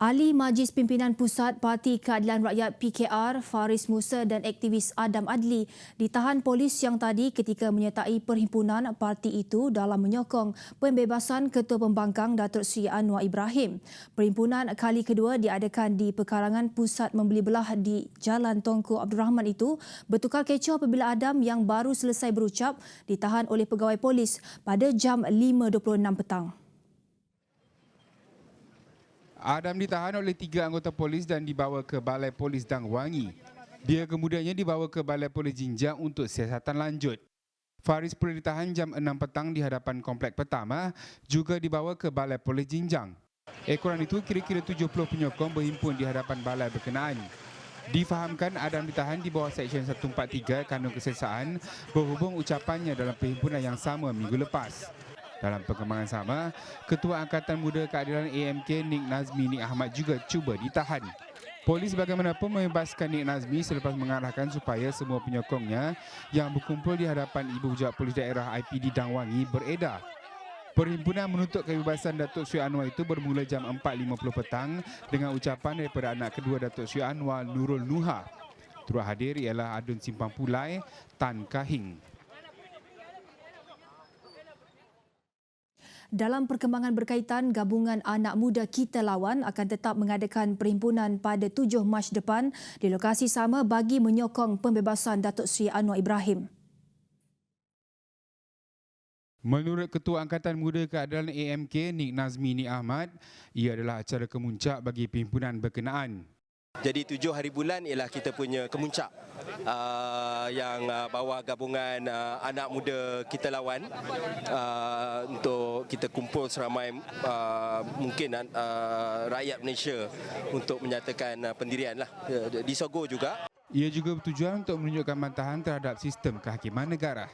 Ahli Majlis Pimpinan Pusat Parti Keadilan Rakyat PKR Faris Musa dan aktivis Adam Adli ditahan polis yang tadi ketika menyertai perhimpunan parti itu dalam menyokong pembebasan Ketua Pembangkang Datuk Seri Anwar Ibrahim. Perhimpunan kali kedua diadakan di pekarangan pusat membeli belah di Jalan Tongku Abdul Rahman itu bertukar kecoh apabila Adam yang baru selesai berucap ditahan oleh pegawai polis pada jam 5.26 petang. Adam ditahan oleh tiga anggota polis dan dibawa ke Balai Polis Dang Wangi. Dia kemudiannya dibawa ke Balai Polis Jinjang untuk siasatan lanjut. Faris perlu ditahan jam 6 petang di hadapan komplek pertama, juga dibawa ke Balai Polis Jinjang. Ekoran itu kira-kira 70 penyokong berhimpun di hadapan balai berkenaan. Difahamkan Adam ditahan di bawah Seksyen 143 kanun kesesaan berhubung ucapannya dalam perhimpunan yang sama minggu lepas. Dalam perkembangan sama, Ketua Angkatan Muda Keadilan AMK Nik Nazmi Nik Ahmad juga cuba ditahan. Polis bagaimanapun membebaskan Nik Nazmi selepas mengarahkan supaya semua penyokongnya yang berkumpul di hadapan Ibu Pejabat Polis Daerah IPD Dangwangi beredar. Perhimpunan menuntut kebebasan Datuk Sri Anwar itu bermula jam 4.50 petang dengan ucapan daripada anak kedua Datuk Sri Anwar Nurul Nuha. Turut hadir ialah Adun Simpang Pulai, Tan Kahing. Dalam perkembangan berkaitan, Gabungan Anak Muda Kita Lawan akan tetap mengadakan perhimpunan pada 7 Mac depan di lokasi sama bagi menyokong pembebasan Datuk Seri Anwar Ibrahim. Menurut Ketua Angkatan Muda Keadilan AMK Nik Nazmi Nik Ahmad, ia adalah acara kemuncak bagi perhimpunan berkenaan. Jadi tujuh hari bulan ialah kita punya kemuncak uh, yang uh, bawa gabungan uh, anak muda kita lawan uh, untuk kita kumpul seramai uh, mungkin uh, rakyat Malaysia untuk menyatakan uh, pendirian lah di Sogo juga. Ia juga bertujuan untuk menunjukkan bantahan terhadap sistem kehakiman negara.